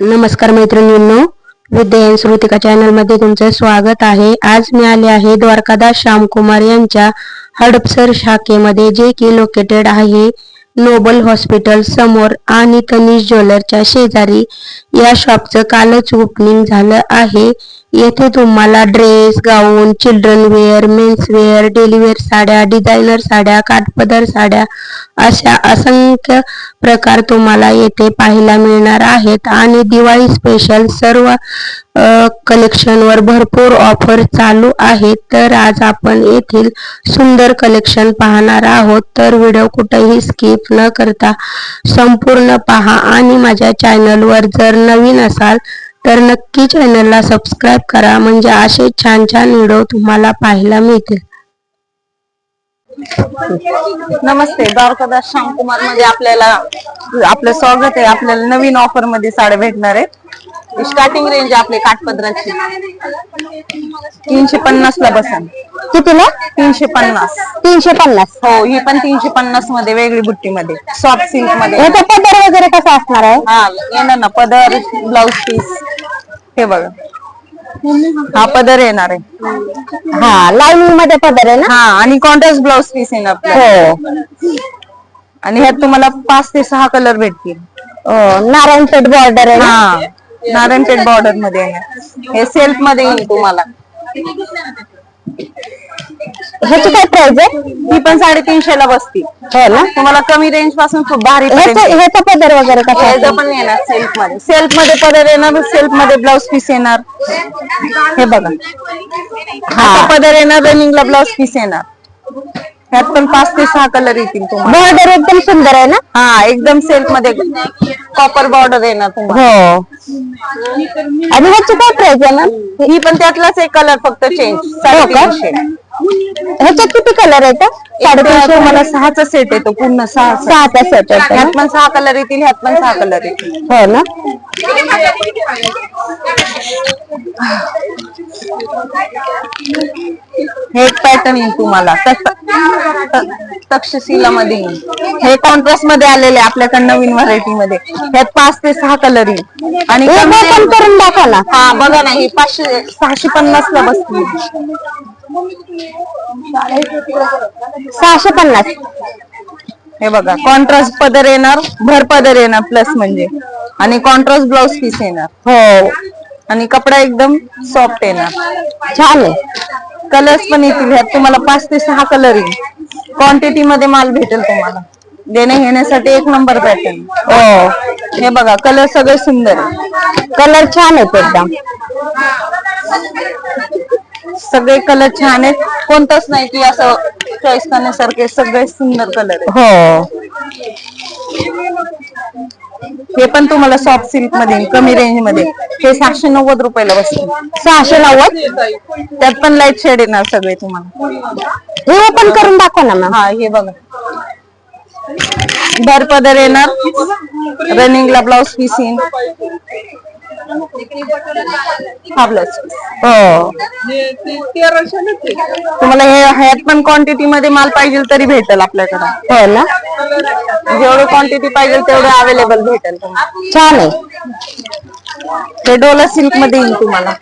नमस्कार मैत्रिणींनो विद्या श्रुतिका चॅनलमध्ये तुमचं स्वागत आहे. आज मी आले आहे द्वारकादास श्यामकुमार यांच्या हडपसर शाखेमध्ये जे की लोकेटेड आहे नोबल हॉस्पिटल समोर आणि तनिष ज्वेलरच्या शेजारी. या शॉपचं कालच ओपनिंग झालं आहे. येथे तुम्हाला dress gown children wear men's wear daily wear साड्या डिझायनर साड्या काठपदर साड्या अशा असंख्य प्रकार तुम्हाला येथे पाहायला मिळणार आहेत. आणि दिवाळी स्पेशल सर्व कलेक्शनवर भरपूर ऑफर चालू आहेत. तर आज आपण येथील सुंदर कलेक्शन पाहणार आहोत. तर व्हिडिओ कुठेही स्किप न करता संपूर्ण पहा. आणि माझ्या चॅनलवर जर नवीन असाल तर नक्की चॅनलला सबस्क्राईब करा. म्हणजे असे छान छान व्हिडिओ तुम्हाला पाहायला मिळतील. नमस्ते. द्वारकादास श्यामकुमारमध्ये आपल्याला आपलं स्वागत आहे. आपल्याला नवीन ऑफरमध्ये साड्या भेटणार आहेत. स्टार्टिंग रेंज आपले काठपदराची. तीनशे पन्नास ला बसा कितीला? तीनशे पन्नास. तीनशे पन्नास. हो ही पण तीनशे पन्नासमध्ये वेगळी बुट्टी मध्ये. सॉफ्ट सिल्कमध्ये. याचा पदर वगैरे कसा असणार आहे? हा येणार ना पदर ब्लाउज पीस हे बघा. हा पदर येणार आहे. हा लाईनिंगमध्ये पदर आहे ना? हा आणि कॉन्ट्रास्ट ब्लाउज पीस येणार आपल्याला. हो. आणि ह्यात तुम्हाला पाच ते सहा कलर भेटतील. हो, नारायणपेठ बॉर्डर आहे ना? हा. नारायणपेठ बॉर्डरमध्ये आहे हे सेल्फमध्ये येईल तुम्हाला. ह्याची काय प्राइस आहे? ही पण साडेतीनशे ला बसती. हो ना? तुम्हाला कमी रेंजपासून खूप भारी ह्याचा ह्याचा पदर वगैरे कसा ह्याचं पण येणार सेल्फमध्ये. सेल्फमध्ये पदर येणार सेल्फमध्ये ब्लाउज पीस येणार. हे बघा. हा. पदर येणार रनिंगला ब्लाउज पीस येणार. ह्यात पण पाच ते सहा कलर येतील तुम्हाला. बॉर्डर एकदम सुंदर आहे ना? हा एकदम सेल्फमध्ये कॉपर बॉर्डर येणार तुम्हाला. हो. आणि ह्याची काय प्राइस आहे मॅम? ही पण त्यातलाच एक कलर फक्त चेंज साडेतीनशे. ह्याच्यात किती कलर आहेत साडेतीनशे तुम्हाला सहाचा सेट येतो पूर्ण सहा सहा. सहाचा सेट आहे ह्यात पण सहा कलर येतील ह्यात पण सहा कलर येतील. हो ना? हे एक पॅटर्न येईल तुम्हाला. तक्षशिला मध्ये येईल. हे कॉन्ट्रास्टमध्ये आलेले आहे आपल्याकडे नवीन व्हरायटी मध्ये. ह्यात पाच ते सहा कलर येईल. आणि करून दाखवा हा बघा ना ही पाचशे सहाशे पन्नास ला बसतील. सहाशे पन्नास. हे बघा कॉन्ट्रास्ट पदर येणार भर पदर येणार प्लस म्हणजे. आणि कॉन्ट्रास्ट ब्लाउज पीस येणार. हो. आणि कपडा एकदम सॉफ्ट येणार. छान आहे. कलर्स पण येतील ह्यात. तुम्हाला पाच ते सहा कलर येईल. क्वांटिटी मध्ये माल भेटेल तुम्हाला. देणे घेण्यासाठी एक नंबर पॅटर्न हो. हे बघा कलर सगळे सुंदर आहे. कलर छान आहेत एकदम. सगळे कलर छान आहेत. कोणताच नाही की असं चॉईस करण्यासारखे सगळे सुंदर कलर आहेत. हो. हे पण तुम्हाला सॉफ्ट सिल्कमध्ये कमी रेंजमध्ये. हे सातशे नव्वद रुपयाला बसते. सहाशे नव्वद? त्यात पण लाइट शेड येणार सगळे तुम्हाला. हे ओपन करून दाखवा ना मॅम. हा हे बघा. भर पदर येणार रनिंगला ब्लाउज पीस येईल. हा. ब्लाउज हो तुम्हाला हे ह्यात पण क्वांटिटी मध्ये माल पाहिजे तरी भेटेल आपल्याकडे. हो ना? जेवढं क्वांटिटी पाहिजे तेवढं अवेलेबल भेटेल तुम्हाला. छान आहे. हे डोला सिल्कमध्ये येईल तुम्हाला.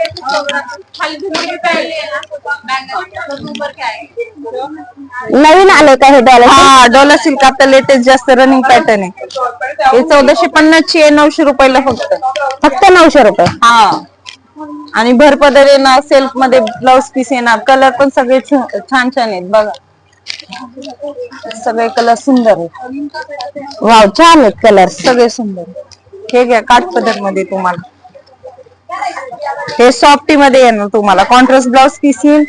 नवीन आले का हे डॉलर हा डोला सिल्क आता लेटेस्ट जास्त रनिंग पॅटर्न आहे. हे चौदाशे पन्नास ची आहे नऊशे रुपयाला फक्त. फक्त नऊशे रुपये? हा. आणि भर पदर येणार सेल्फमध्ये ब्लाउज पीस येणार कलर पण सगळे छान छान आहेत बघा. सगळे कलर सुंदर आहेत. वाव छान आहेत कलर सगळे सुंदर हे घ्या काठपदरमध्ये तुम्हाला. हे सॉफ्टी मध्ये येणार तुम्हाला. कॉन्ट्रास्ट ब्लाउज पीस येईल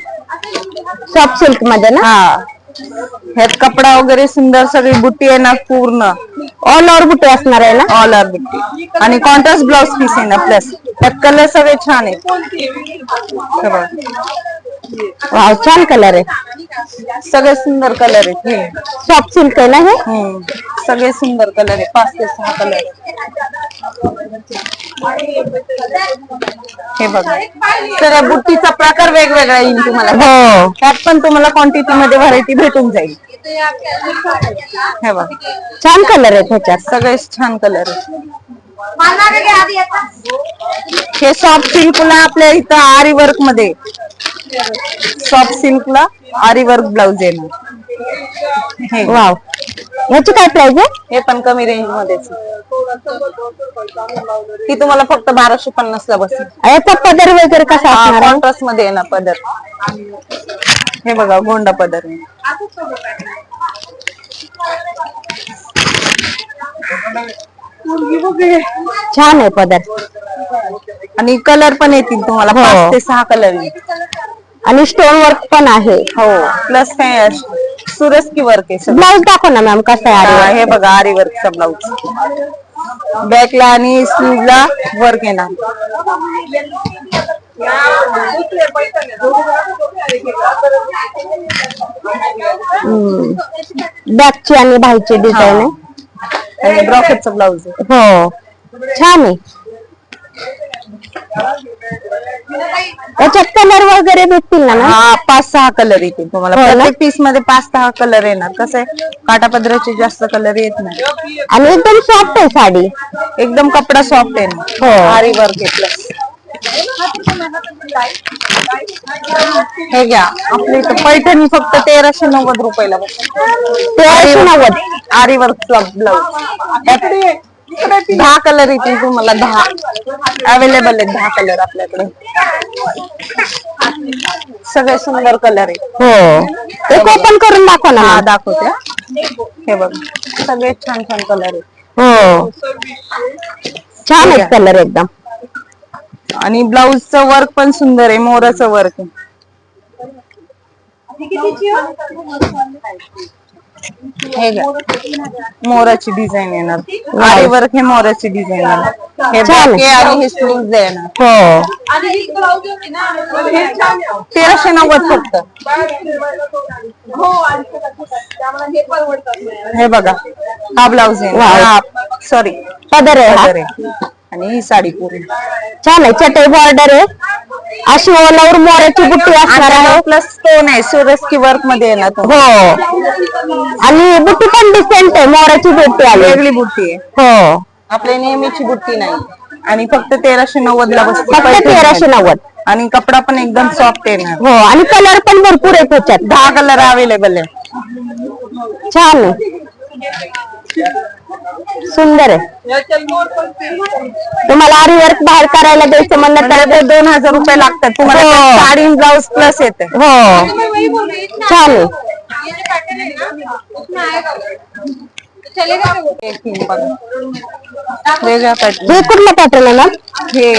सॉफ्ट सिल्कमध्ये ना? हा. ह्यात कपडा वगैरे सुंदर सगळी बुट्टी येणार पूर्ण. ऑल ओव्हर बुटी असणार आहे ना? ऑल आर बुट्टी. आणि कॉन्ट्रास्ट ब्लाउज पीस येणार प्लस त्यात कलर सगळे छान आहेत. वाव छान कलर आहे. सगळे सुंदर कलर आहेत. सॉफ्ट सिल्क आहे ना हे? हम्म. सगळे सुंदर कलर आहे पाच ते सहा कलर हे बघा. तर बुट्टीचा प्रकार वेगवेगळा येईल तुम्हाला. हो. त्यात पण तुम्हाला क्वांटिटी मध्ये व्हरायटी भेटून जाईल. हे बघा. छान कलर आहेत ह्याच्यात. सगळे छान कलर आहे हे सॉफ्ट सिल्कला आपल्या इथं आरी वर्कमध्ये. सॉफ्ट सिल्कला आरी वर्क ब्लाउज येणार हे वाव. याची काय प्राइस आहे? हे पण कमी रेंज मध्येच. ही तुम्हाला फक्त बाराशे पन्नास ला बसेल. याचा पदर वगैरे कसा असणार आहे? कॉन्ट्रास्टमध्ये येणार पदर. हे बघा गोंडा पदर आहे. छान आहे पदर. आणि कलर पण येतील तुम्हाला हो. पाच ते सहा कलर आणि स्टोन वर्क पण आहे. हो प्लस काय सुरस की वर्क आहे सगळं. ब्लाउज दाखव ना मॅम कसं आहे? हा, आरी हे बघा आरी वर्कचा बॅकला आणि स्लीवला वर्क येणार बॅकची आणि भाईची डिझाईन आहे. आणि ब्रॉकेटचा ब्लाउज आहे. हो. छान आहे. याच्यात कलर वगैरे भेटतील ना मॅम? हा पाच सहा कलर येतील तुम्हाला. हो ना? प्रत्येक पीसमध्ये पाच सहा कलर येणार. कसं आहे? काटा पदराचे जास्त कलर येत नाही. आणि एकदम सॉफ्ट आहे साडी. एकदम कपडा सॉफ्ट आहे ना. हो. आरी वर्क आहे प्लस हे घ्या. आपल्या इथं पैठणी फक्त तेराशे नव्वद रुपयाला बघा. तेराशे नव्वद. आरी वर्कचा ब्लाउज दहा कलर येतील तुम्हाला दहा. अवेलेबल आहेत दहा कलर आपल्याकडे. सगळे सुंदर कलर आहे हो. एक ओपन करून दाखव ना. हा. दाखवते हा. हे बघ सगळे छान छान कलर आहे हो. छान आहे कलर एकदम. आणि ब्लाऊजचं वर्क पण सुंदर आहे मोराचं वर्क आहे? हे घ्या. मोराची डिझाईन येणार. आरी वर्क हे मोराची डिझाईन येणार. हे आहे आणि हे स्लीव्ज येणार हो. तेराशे नव्वद फक्त. हे बघा हा ब्लाऊज. आहे. सॉरी पदर आहे हा. आणि ही साडी पूर्ण छान आहे चटई बॉर्डर आहे. अशी ओलावर मोराची बुट्टी असणार आहे. प्लस स्टोन आहे? सुरस्की वर्कमध्ये येणार तो. हो. आणि बुट्टी पण डिसेंट आहे मोराची बुट्टी आली. वेगळी बुट्टी आहे. हो. आपल्या नेहमीची बुट्टी नाही. आणि फक्त तेराशे नव्वद ला बसते. फक्त तेराशे नव्वद. आणि कपडा पण एकदम सॉफ्ट येणार हो आणि कलर पण भरपूर आहे त्याच्यात. दहा कलर अवेलेबल आहे. छान आहे. सुंदर आहे. तुम्हाला आरी वर्क बाहेर करायला द्यायचं म्हणलं तर दोन हजार रुपये लागतात. तुम्हाला हो. त्यात साडी ब्लाऊज प्लस येते. हो. छान आहे वेगळ्या पॅटर्न हे कुठलं पॅटर्न आहे मॅम हे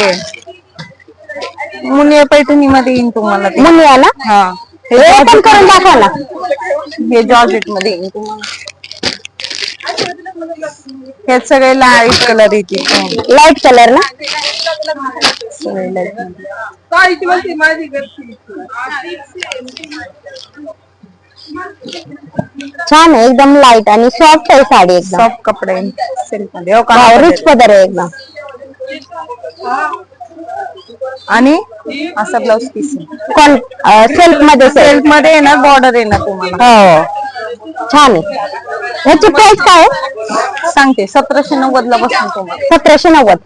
मुनिया पैठणी मध्ये येईन तुम्हाला ते. मुली हा. हे ओपन करून दाखवा ना. हे जॉर्जेटमध्ये येईन तुम्हाला. ह्यात सगळे लाइट कलर येतील लाइट कलर ना सगळे light मध्ये. छान आहे एकदम लाइट आणि सॉफ्ट आहे साडी एकदम सॉफ्ट कपडे सिल्कमध्ये हो का? रिच पदर आहे एकदम आणि असा ब्लाऊज पीस सिल्कमध्ये सेल्फमध्ये येणार बॉर्डर येणार तुम्हाला. हो. छान आहे. ह्याची प्राइस काय आहे? सांगते सतराशे नव्वद ला बसून तुम्हाला. सतराशे नव्वद.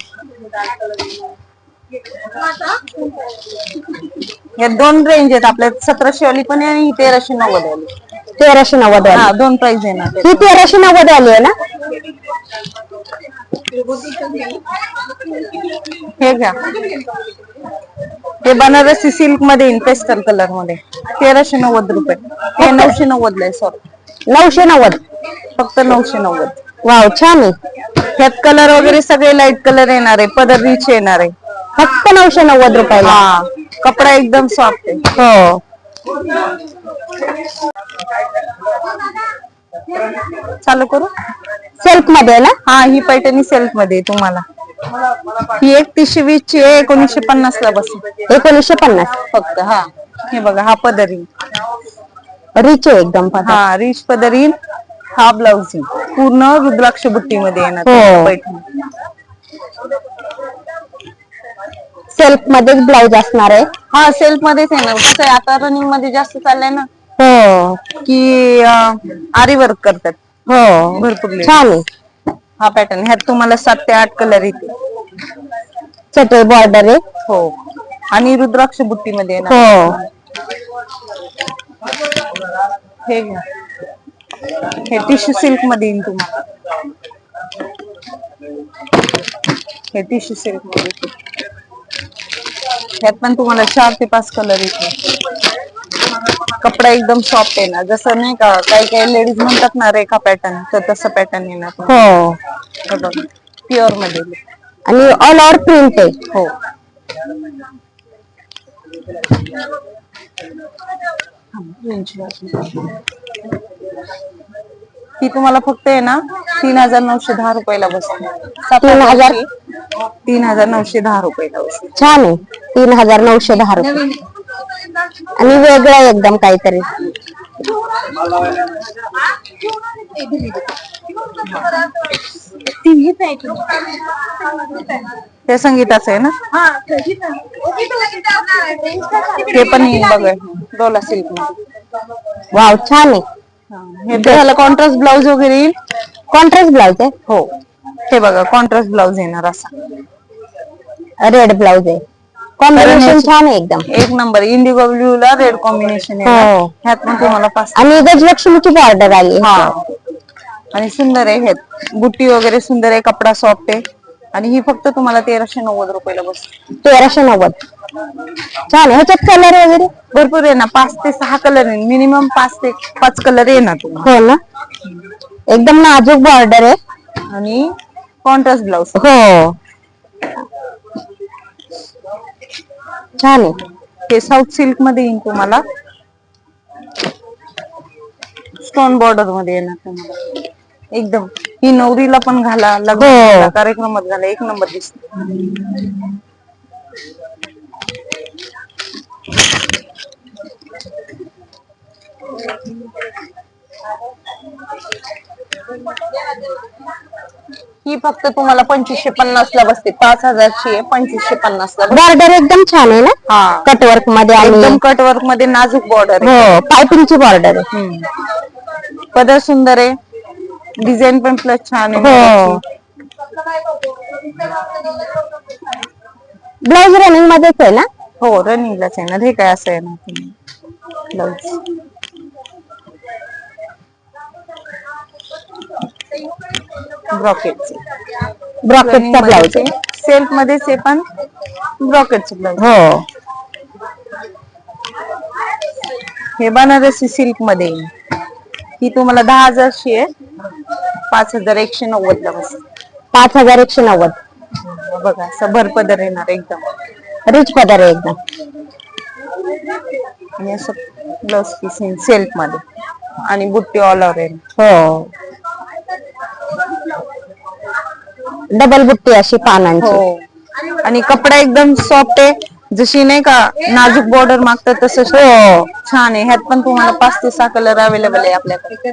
या दोन रेंज आहेत आपल्या. सतराशे वाली पण आहे आणि ही तेराशे नव्वद वाली तेराशे नव्वद वाली हा दोन प्राइस येणार. ही तेराशे नव्वद वाली आहे ना? हे घ्या. हे बनारसी सिल्कमध्ये येईल पेस्टल कलरमध्ये. तेराशे नव्वद रुपये. हे नऊशे नव्वद ला सॉरी नऊशे नव्वद. फक्त नऊशे नव्वद. वाव छान आहे. ह्यात कलर वगैरे सगळे लाइट कलर येणार आहे. पदर रिच येणार आहे. फक्त नऊशे नव्वद रुपयाला. हा कपडा एकदम सॉफ्ट आहे. हो. चालू करू? सिल्कमध्ये ना? हा ही पैठणी सेल्फमध्ये तुम्हाला. ही एकतीसशे वीस ची आहे एकोणीसशे पन्नास ला बसेल एकोणीसशे पन्नास. फक्त हा. हे बघा हा पदर येईल रिच आहे एकदम हा रिच पदर येईल हा ब्लाऊज येईल पूर्ण रुद्राक्ष बुट्टी मध्ये येणार हो. पैठणी. सिल्कमध्ये ब्लाउज असणार आहे. हा सेल्फ मध्येच येणार. कसं आहे आता रनिंगमध्ये जास्त चाललंय ना. हो. की आरी वर्क करतात. हो. भरपूर ladies. छान आहे. हा पॅटर्न ह्यात तुम्हाला सात ते आठ कलर येते चटई बॉर्डर आहे. हो. आणि रुद्राक्ष बुट्टीमध्ये येणार. हो. हे घ्या. हे टिश्यू सिल्कमध्ये येईल तुम्हाला. हे टिश्यू सिल्कमध्ये. ह्यात पण तुम्हाला चार ते पाच कलर येते कपडा एकदम सॉफ्ट आहे ना. जसं नाही का काही काही लेडीज म्हणतात ना रेखा पॅटर्न तर तसं पॅटर्न येणार हो. हे प्युअरमध्ये. आणि ऑल ओव्हर प्रिंट आहे. हो. ती तुम्हाला फक्त आहे ना तीन हजार नऊशे दहा रुपयाला बसते. सात तीन हजार? तीन हजार नऊशे दहा रुपयाला बसते. छान आहे. तीन हजार नऊशे दहा रुपये. आणि वेगळं एकदम काहीतरी. ते संगीताचं आहे ना? ते पण येईल बघा डोला सिल्कमध्ये वाव छान आहे. हे कॉन्ट्रास्ट ब्लाऊज वगैरे येईल? कॉन्ट्रास्ट ब्लाउज आहे? हो. हे बघा कॉन्ट्रास्ट ब्लाऊज येणार असा. रेड ब्लाउज आहे. कॉम्बिनेशन छान आहे एकदम. एक नंबर इंडिगो ब्ल्यू ला रेड कॉम्बिनेशन आहे हो. ह्यात पण तुम्हाला पाच आणि गजलक्ष्मीची बॉर्डर आली. हा. आणि सुंदर आहे ह्यात. बुट्टी वगैरे सुंदर आहे कपडा सॉफ्ट आहे. आणि ही फक्त तुम्हाला तेराशे नव्वद रुपयाला बसते. तेराशे नव्वद. छान आहे. ह्याच्यात कलर वगैरे? भरपूर आहे ना. पाच ते सहा कलर आहे. मिनिमम पाच ते पाच कलर आहे ना तुम्हाला. हो ना. एकदम नाजूक बॉर्डर आहे. आणि कॉन्ट्रास्ट ब्लाऊज हो. छान आहे. हे साऊथ सिल्कमध्ये येईल तुम्हाला. स्टोन बॉर्डरमध्ये येणार तुम्हाला. एकदम. ही नवरीला पण घाला लग्न हो. कार्यक्रमात घाला एक नंबर दिसते. ही फक्त तुम्हाला पंचवीसशे पन्नास ला बसते. पाच हजारची आहे पंचवीसशे पन्नास ला बसते. बॉर्डर एकदम छान आहे ना? हा. कटवर्कमध्ये आणि एकदम कट वर्कमध्ये नाजूक बॉर्डर हो पायपिंगची बॉर्डर आहे. आहे पदर सुंदर आहे. डिझाईन पण प्लस छान आहे. हो. ब्लाउज रनिंग मध्येच आहे ना? हो रनिंगलाच आहे ना. हे काय असं आहे ना? ब्लाऊज ब्रॉकेटचे ब्रॉकेटचा ब्लाउज आहे सेल्फ मध्येच आहे पण ब्रॉकेटचे ब्लाऊज हो. हे बनारसी सिल्कमध्ये. ही तुम्हाला दहा हजारची आहे. पाच हजार एकशे नव्वद ला बस. पाच हजार एकशे नव्वद. बघा असं भरपदर येणार एकदम. रिच पदर आहे एकदम. आणि असं ब्लाउज पीस सेल्फमध्ये. आणि बुट्टी ऑल ओव्हर येईल हो. डबल बुट्टी अशी पानांची. हो. आणि कपडा एकदम सॉफ्ट आहे. जशी नाही का नाजूक बॉर्डर मागतात तसं हो. छान आहे. ह्यात पण तुम्हाला पाच ते सहा कलर अवेलेबल आहे आपल्याकडे.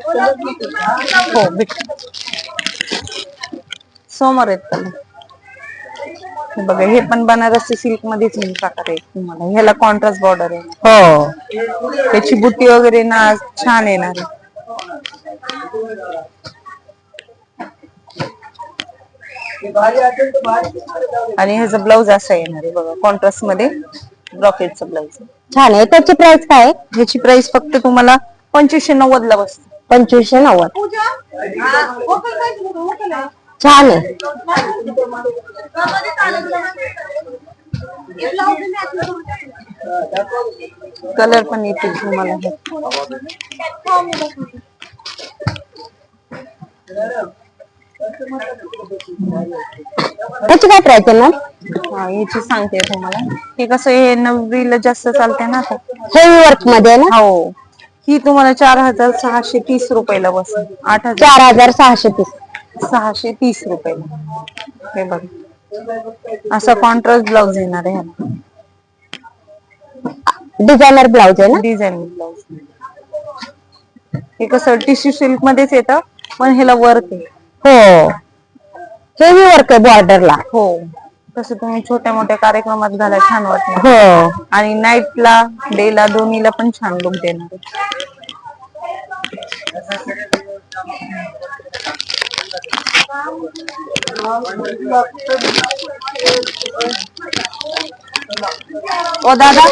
हो भेट. समोर आहेत कलर हे बघा हे पण बनारसी सिल्क मध्येच येईल प्रकार आहे तुम्हाला. ह्याला कॉन्ट्रास्ट बॉर्डर आहे. हो. त्याची बुट्टी वगैरे ना छान येणार आहे. आणि ह्याचं ब्लाऊज असं येणार आहे बघा कॉन्ट्रास्टमध्ये ब्रॉकेटचं ब्लाऊज छान आहे. त्याची प्राइस काय आहे? ह्याची प्राइस फक्त तुम्हाला पंचवीसशे नव्वद ला बसते. पंचवीसशे नव्वद. छान आहे. कलर पण येतील तुम्हाला. हे. त्याची काय प्राइस आहे मॅम? हा याची सांगते तुम्हाला हे कसं हे नवरीला जास्त चालते ना आता. हेवी वर्कमध्ये आहे ना? हो. ही तुम्हाला चार हजार सहाशे तीस रुपयाला बसेल आठ हजार. चार हजार सहाशे तीस. सहाशे तीस रुपयाला. हे बघा. असा कॉन्ट्रास्ट ब्लाऊज येणार आहे ह्याला डिझायनर ब्लाउज आहे ना? डिझाईन ब्लाऊज हे कसं टिश्यू सिल्क मध्येच येतं पण ह्याला वर्क आहे. हो. हेवी वर्क आहे बॉर्डरला हो. तसं तुम्ही छोट्या मोठ्या कार्यक्रमात घालाय छान वाटणार हो. आणि नाईटला डेला दोन्हीला पण छान लुक देणार. ओ दादा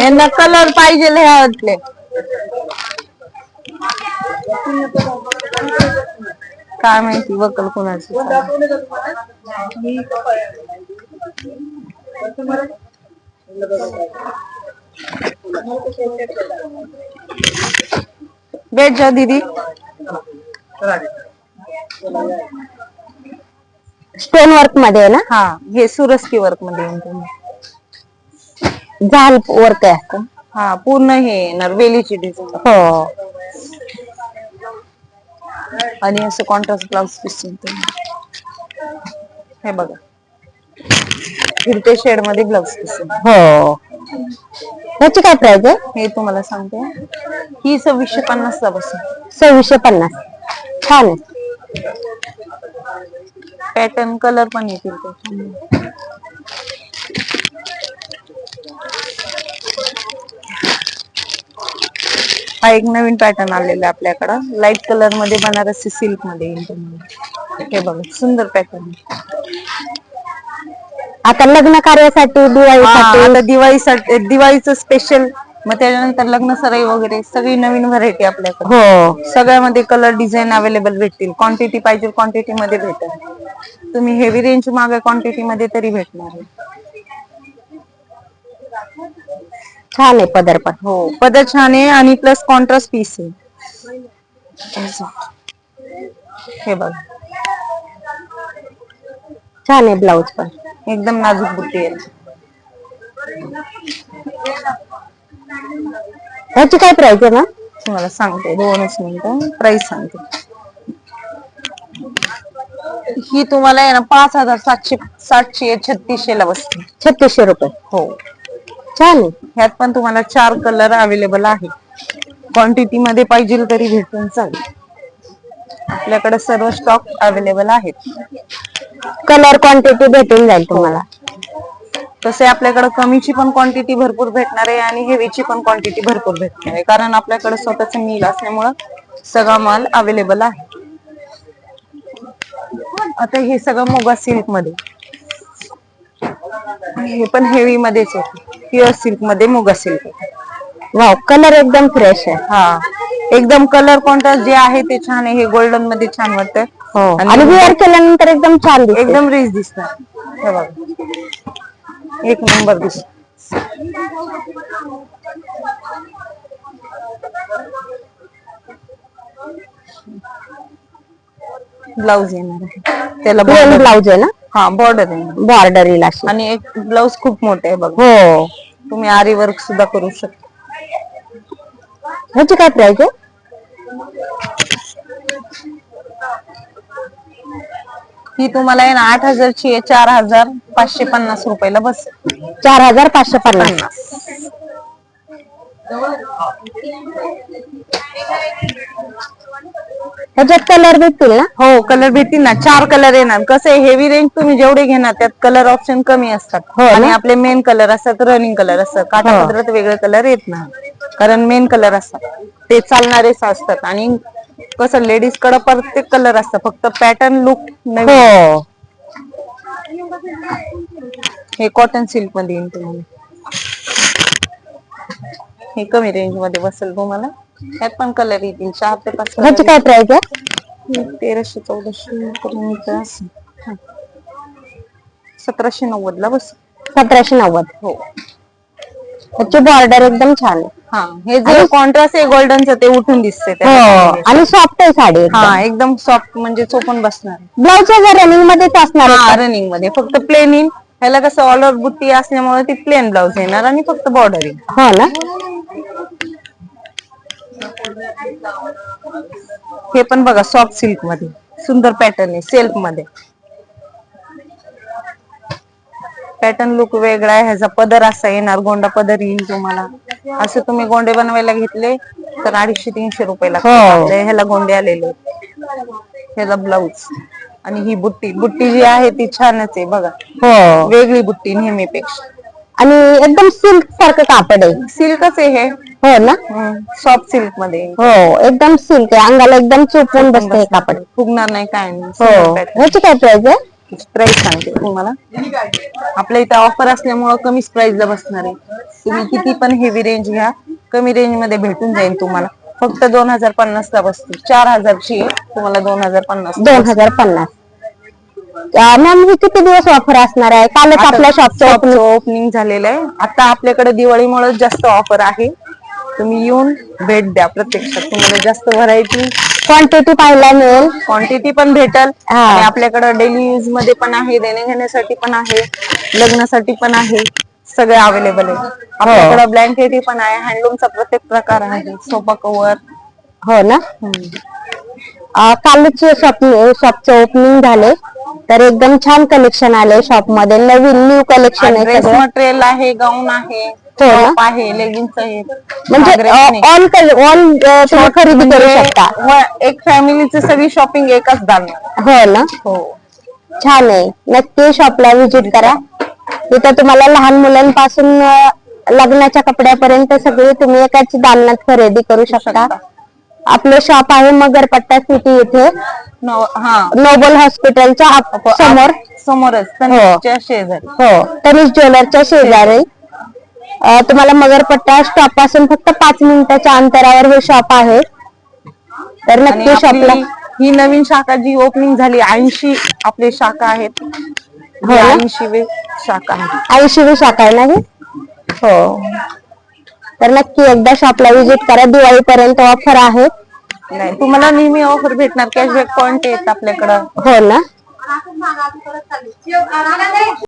यांना कलर पाहिजे ह्यातले काय माहिती वकल कोणाची? बैठ जाओ दीदी. स्टोन वर्कमध्ये आहे ना? हा हे सुरस्की वर्कमध्ये तुम्ही. झाल वर्क आहे. हा पूर्ण हे येणार वेलीची डिझाईन हो. आणि असं कॉन्ट्रास्ट ब्लाउज पीस हे बघा. फिरते शेडमध्ये ब्लाउज पीस हो. याची काय प्राइस आहे? हे तुम्हाला सांगते. ही सव्वीसशे पन्नास ला बसेल सव्वीसशे पन्नास. छान आहे. पॅटर्न कलर पण येतील त्याच्यामध्ये. हा एक नवीन पॅटर्न आलेला आहे आपल्याकडं. लाइट कलरमध्ये बनारसी सिल्कमध्ये येईल हे बघा सुंदर पॅटर्न आता लग्न कार्यासाठी दिवाळीसाठी? आता दिवाळीसाठी दिवाळीचं स्पेशल मग त्याच्यानंतर लग्न सराई वगैरे सगळी नवीन व्हरायटी आपल्याकडे. हो. सगळ्यामध्ये कलर डिझाईन अवेलेबल भेटतील. क्वांटिटी पाहिजे क्वांटिटी मध्ये भेटेल. तुम्ही हेवी रेंज मागे क्वांटिटी मध्ये तरी भेटणार आहे. छान आहे पदर पण. हो. पदर छान आहे आणि प्लस कॉन्ट्रास्ट पीस आहे. हे बघ. छान आहे ब्लाउज पण. एकदम नाजूक बुट्टी आहे. याची काय प्राइस आहे ना तुम्हाला सांगते दोनच मिनिटं प्राइस सांगते. ही तुम्हाला आहे ना पाच हजार सातशे सातशे छत्तीसशे ला बसते. छत्तीसशे रुपये. हो. छान आहे. ह्यात पण तुम्हाला चार कलर अवेलेबल आहे क्वांटिटी मध्ये पाहिजे तरी भेटून चालेल आपल्याकडे सर्व स्टॉक अवेलेबल आहेत. कलर क्वांटिटी भेटून जाईल तुम्हाला. तसे आपल्याकडे कमीची पण क्वांटिटी भरपूर भेटणार आहे आणि हेवीची पण क्वांटिटी भरपूर भेटणार आहे. कारण आपल्याकडे स्वतःच मिल असल्यामुळं सगळा माल अवेलेबल आहे. आता हे सगळं मोगा सिल्कमध्ये. हे पण हेवी मध्येच आहे. प्युअर सिल्कमध्ये मोगा सिल्क वाव कलर एकदम फ्रेश आहे. हा. एकदम कलर कॉन्ट्रास्ट जे आहे ते छान आहे. हे गोल्डनमध्ये छान वाटतंय. हो. आणि वेअर केल्यानंतर एकदम छान दिसते एकदम रिच दिसणार हे बघा. एक नंबर दिस ब्लाउज येणार आहे. त्याला border- ब्लाउज आहे ना? हा बॉर्डर आहे. बॉर्डर येईल अशी. आणि एक ब्लाउज खूप मोठे आहे बघा. हो. तुम्ही आरी वर्क सुद्धा करू शकता. ह्याची काय प्राइस आहे? ही तुम्हाला आहे ना आठ हजारची आहे चार हजार पाचशे पन्नास रुपयाला बस. चार हजार पाचशे पन्नास. ह्याच्यात कलर भेटतील ना? हो कलर भेटतील ना. चार कलर येणार. कसं आहे हेवी रेंज तुम्ही जेवढे घेणार त्यात कलर ऑप्शन कमी असतात. हो ना? आणि आपले मेन कलर असतात रनिंग कलर असतात. हो. पदरात वेगळे कलर येत नाही कारण मेन कलर असतात. ते चालणारेच असतात. आणि कसं लेडीजकडे प्रत्येक कलर असतात फक्त पॅटर्न लुक नवीन. हो. हे कॉटन सिल्कमध्ये येईल तुम्हाला. हे कमी रेंजमध्ये बसेल तुम्हाला. त्यात पण कलर येतील. चार ते पाच ह्याची color काय प्राइस आहे. तेराशे चौदाशे पर्यंत असेल. हा. सतराशे नव्वद ला बस. सतराशे नव्वद. हो. ह्याची बॉर्डर एकदम छान आहे. हा. हे जर कॉन्ट्रास्ट आहे गोल्डनचं ते उठून दिसते हो. आणि सॉफ्ट आहे साडी हा एकदम. सॉफ्ट म्हणजे चोपून बसणार ब्लाउज रनिंग मध्येच असणार. हा रनिंगमध्ये. फक्त प्लेन येईल ह्याला कसं ऑल ओव्हर बुट्टी असल्यामुळे ती प्लेन ब्लाउज येणार आणि फक्त बॉर्डर येईल. हो ना? हे पण बघा सॉफ्ट सिल्कमध्ये. सुंदर पॅटर्न आहे सेल्फमध्ये. पॅटर्न लुक वेगळा आहे ह्याचा पदर असा येणार गोंडा पदर येईल तुम्हाला. असं तुम्ही गोंडे बनवायला घेतले तर अडीचशे तीनशे रुपये लागतात हो. ह्याला गोंडे आलेले. ह्याला ब्लाऊज आणि ही बुट्टी. बुट्टी जी आहे ती छानच आहे बघा. हो. वेगळी बुट्टी नेहमीपेक्षा. आणि एकदम सिल्क सारखं कापड आहे. सिल्कच आहे हे. हो ना? सॉफ्ट सिल्कमध्ये. हो एकदम सिल्क आहे. अंगाला एकदम चुपून बसते हे कापड. फुगणार नाही काय नाही. हो. ह्याची काय प्राइस आहे? प्राइस सांगते तुम्हाला. आपल्या इथे ऑफर असल्यामुळं कमीच प्राइस ला बसणार आहे. तुम्ही किती पण हेवी रेंज घ्या. कमी रेंजमध्ये भेटून जाईल तुम्हाला. फक्त दोन हजार पन्नास ला बसते. चार हजारची आहे तुम्हाला दोन हजार पन्नास. दोन हजार पन्नास. मॅम ही किती दिवस ऑफर असणार आहे? कालच आपल्या शॉपचं शॉपचं ओपनिंग झालेलं आहे. आता आपल्याकडे दिवाळीमुळे जास्त ऑफर आहे. तुम्ही येऊन भेट द्या प्रत्यक्षात. तुम्हाला जास्त व्हरायटी क्वांटिटी पाहायला मिळेल. क्वांटिटी पण भेटल. हा. आणि आपल्याकडे डेली यूजमध्ये पण आहे देणे घेण्यासाठी पण आहे लग्नासाठी पण आहे सगळे अवेलेबल आहे. आपल्याकडे ब्लँकेटी पण आहे हँडलूमचा प्रत्येक प्रकार आहे सोफा कव्हर हो ना? अं, कालच शॉप शॉपचं ओपनिंग झाले तर एकदम छान कलेक्शन आले शॉपमध्ये. नवीन न्यू कलेक्शन आहे ड्रेस सगळं. मटेरियल आहे गाऊन आहे. हो ना? टॉप आहे लेगिन्स आहे म्हणजे घागरे पण आहे. ऑल ऑल तुम्ही खरेदी करू म्हणजे शकता. व- एक फॅमिलीची सगळी शॉपिंग एकाच दालनात हो ना? हो. छान आहे. नक्की शॉपला व्हिजिट करा. तिथं तुम्हाला लहान मुलांपासून अं, लग्नाच्या कपड्यापर्यंत सगळे तुम्ही एकाच दालनात खरेदी करू शकता. आपलं शॉप आहे मगरपट्टा सिटी इथे. हा. नोबल हॉस्पिटलच्या आप- समोर. समोरच तनिष्कच्या शेजारी. हो तनिष ज्वेलरच्या शेजारी. तुम्हाला मगरपट्टा स्टॉपपासून फक्त पाच मिनिटाच्या अंतरावर हे शॉप आहे. तर नक्की शॉपला ही नवीन शाखा जी ओपनिंग झाली ऐंशी आपले शाखा आहेत. हो ना? ऐंशी शाखा आहेत ऐंशी शाखा आहे ना ही? हो. तर नक्की एकदा शॉपला व्हिजिट करा. दिवाळीपर्यंत ऑफर आहे. नाही तुम्हाला नेहमी ऑफर भेटणार. कॅशबॅक पॉइंट आहेत आपल्याकडं. हो ना.